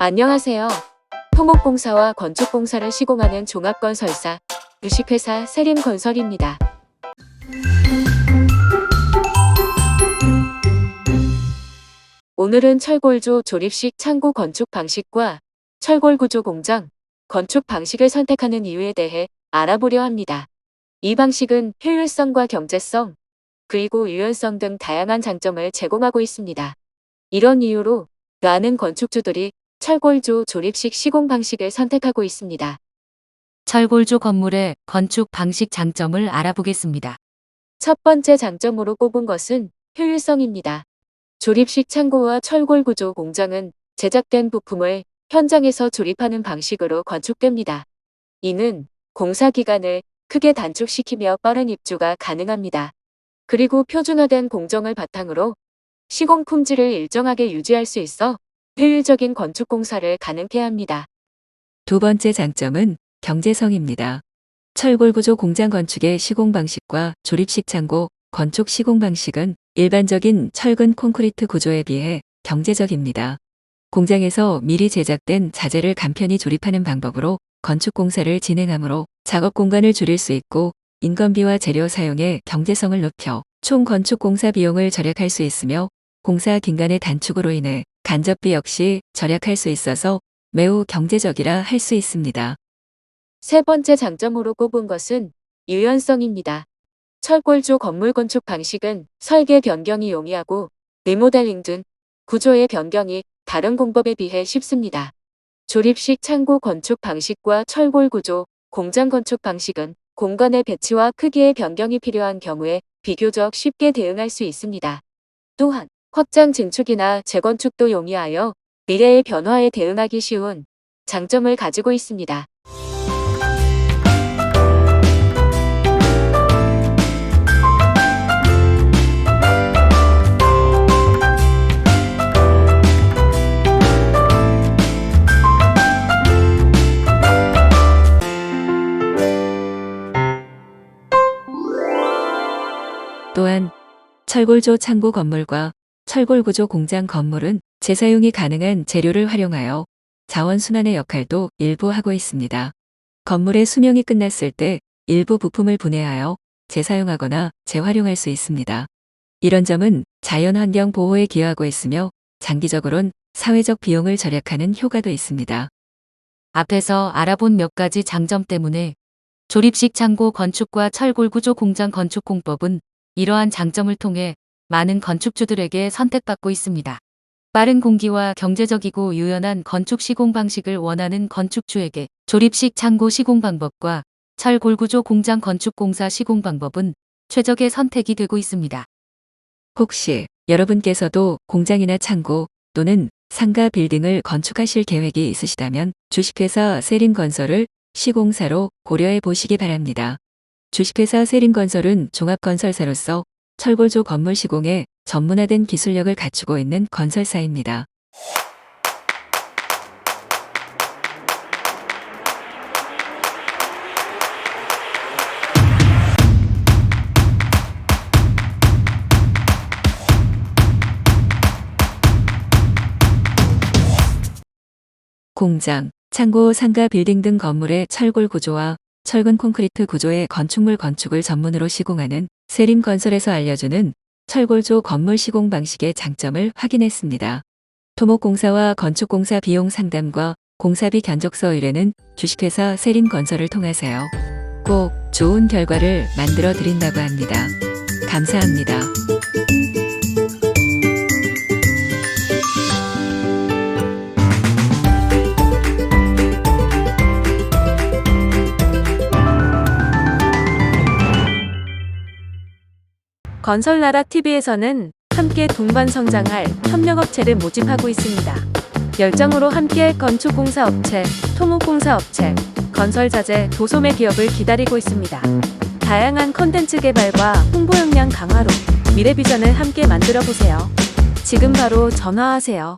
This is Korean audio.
안녕하세요. 토목공사와 건축공사를 시공하는 종합건설사 주식회사 세림건설입니다. 오늘은 철골조 조립식 창고 건축 방식과 철골 구조 공장 건축 방식을 선택하는 이유에 대해 알아보려 합니다. 이 방식은 효율성과 경제성, 그리고 유연성 등 다양한 장점을 제공하고 있습니다. 이런 이유로 많은 건축주들이 철골조 조립식 시공 방식을 선택하고 있습니다. 철골조 건물의 건축 방식 장점을 알아보겠습니다. 첫 번째 장점으로 꼽은 것은 효율성입니다. 조립식 창고와 철골 구조 공장은 제작된 부품을 현장에서 조립하는 방식으로 건축됩니다. 이는 공사 기간을 크게 단축시키며 빠른 입주가 가능합니다. 그리고 표준화된 공정을 바탕으로 시공 품질을 일정하게 유지할 수 있어 효율적인 건축 공사를 가능케 합니다. 두 번째 장점은 경제성입니다. 철골구조 공장 건축의 시공 방식과 조립식 창고 건축 시공 방식은 일반적인 철근 콘크리트 구조에 비해 경제적입니다. 공장에서 미리 제작된 자재를 간편히 조립하는 방법으로 건축 공사를 진행하므로 작업 공간을 줄일 수 있고 인건비와 재료 사용의 경제성을 높여 총 건축 공사 비용을 절약할 수 있으며 공사 기간의 단축으로 인해 간접비 역시 절약할 수 있어서 매우 경제적이라 할 수 있습니다. 세 번째 장점으로 꼽은 것은 유연성입니다. 철골조 건물 건축 방식은 설계 변경이 용이하고 리모델링 등 구조의 변경이 다른 공법에 비해 쉽습니다. 조립식 창고 건축 방식과 철골 구조, 공장 건축 방식은 공간의 배치와 크기의 변경이 필요한 경우에 비교적 쉽게 대응할 수 있습니다. 또한 확장 증축이나 재건축도 용이하여 미래의 변화에 대응하기 쉬운 장점을 가지고 있습니다. 또한 철골조 창고 건물과 철골구조 공장 건물은 재사용이 가능한 재료를 활용하여 자원순환의 역할도 일부 하고 있습니다. 건물의 수명이 끝났을 때 일부 부품을 분해하여 재사용하거나 재활용할 수 있습니다. 이런 점은 자연환경 보호에 기여하고 있으며 장기적으론 사회적 비용을 절약하는 효과도 있습니다. 앞에서 알아본 몇 가지 장점 때문에 조립식 창고 건축과 철골 구조 공장 건축 공법은 이러한 장점을 통해 많은 건축주들에게 선택받고 있습니다. 빠른 공기와 경제적이고 유연한 건축 시공 방식을 원하는 건축주에게 조립식 창고 시공 방법과 철골 구조 공장 건축 공사 시공 방법은 최적의 선택이 되고 있습니다. 혹시 여러분께서도 공장이나 창고 또는 상가 빌딩을 건축하실 계획이 있으시다면 주식회사 세림건설을 시공사로 고려해 보시기 바랍니다. 주식회사 세림건설은 종합건설사로서 철골조 건물 시공에 전문화된 기술력을 갖추고 있는 건설사입니다. 공장, 창고, 상가, 빌딩 등 건물의 철골 구조와 철근 콘크리트 구조의 건축물 건축을 전문으로 시공하는 세림건설에서 알려주는 철골조 건물 시공 방식의 장점을 확인했습니다. 토목공사와 건축공사 비용 상담과 공사비 견적서 의뢰는 주식회사 세림건설을 통하세요. 꼭 좋은 결과를 만들어 드린다고 합니다. 감사합니다. 건설나라 TV에서는 함께 동반 성장할 협력업체를 모집하고 있습니다. 열정으로 함께할 건축공사 업체, 토목공사 업체, 건설자재, 도소매 기업을 기다리고 있습니다. 다양한 컨텐츠 개발과 홍보 역량 강화로 미래 비전을 함께 만들어 보세요. 지금 바로 전화하세요.